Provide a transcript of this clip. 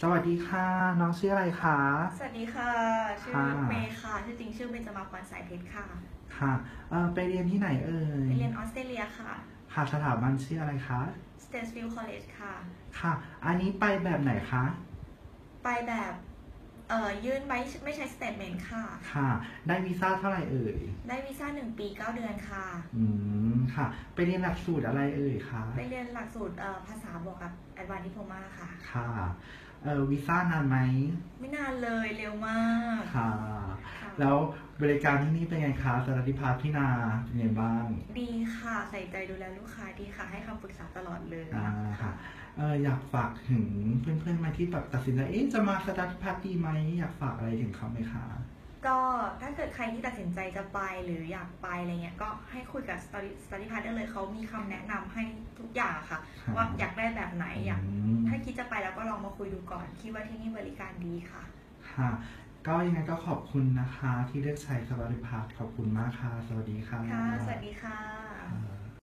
สวัสดีค่ะ น้องชื่ออะไรคะ สวัสดีค่ะ ชื่อค่ะ เมย์ค่ะ ชื่อจริงชื่อเบญจมาพรสายเพชรค่ะ ค่ะเอ่อไปเรียนที่ไหนเอ่ยไปเรียนออสเตรเลียค่ะ ค่ะสถาบันชื่ออะไรคะ Stansfield College ค่ะ ค่ะ อันนี้ไปแบบไหนคะ ไปแบบเอ่อยื่นไม่ไม่ใช้สเตทเมนต์ค่ะ ค่ะ ได้วีซ่าเท่าไหร่เอ่ย ได้วีซ่าหนึ่งปีเก้าเดือนค่ะ อืม ค่ะ ไปเรียนหลักสูตรอะไรเอ่ยคะ ไปเรียนหลักสูตรเอ่อภาษาบวกกับ Advanced Diploma ค่ะ ค่ะ เอ่อวีซ่านานไหมไม่นานเลยเร็วมากค่ะ ค่ะแล้วบริการที่นี่เป็นไงคะสารติพาร์ทพี่นาเป็นไงบ้างดีค่ะใส่ใจดูแลลูกค้าดีค่ะ ให้คำปรึกษาตลอดเลยอ่าค่ะเอออยากฝากถึงเพื่อนๆไหมาที่แบบตัดสินใจเอ๊ะจะมาสตาร์ทพาร์ทดีไหมอยากฝากอะไรถึงเขาไหมคะ ก็ถ้าเกิดใครที่ตัดสินใจจะไปหรืออยากไปอะไรเงี้ยก็ให้คุยกับ study study partner ได้เลยเขามีคำแนะนำให้ทุกอย่างค่ะครับว่าอยากได้แบบไหนอยากมถ้าคิดจะไปแล้วก็ลองมาคุยดูก่อน คิดว่าที่นี่บริการดีค่ะ ค่ะ ก็ยังไงก็ขอบคุณนะคะ ที่เลือกใช้สวัสดิพาร์ทขอบคุณมากค่ะ สวัสดีค่ะค่ะสวัสดีค่ะค่ะ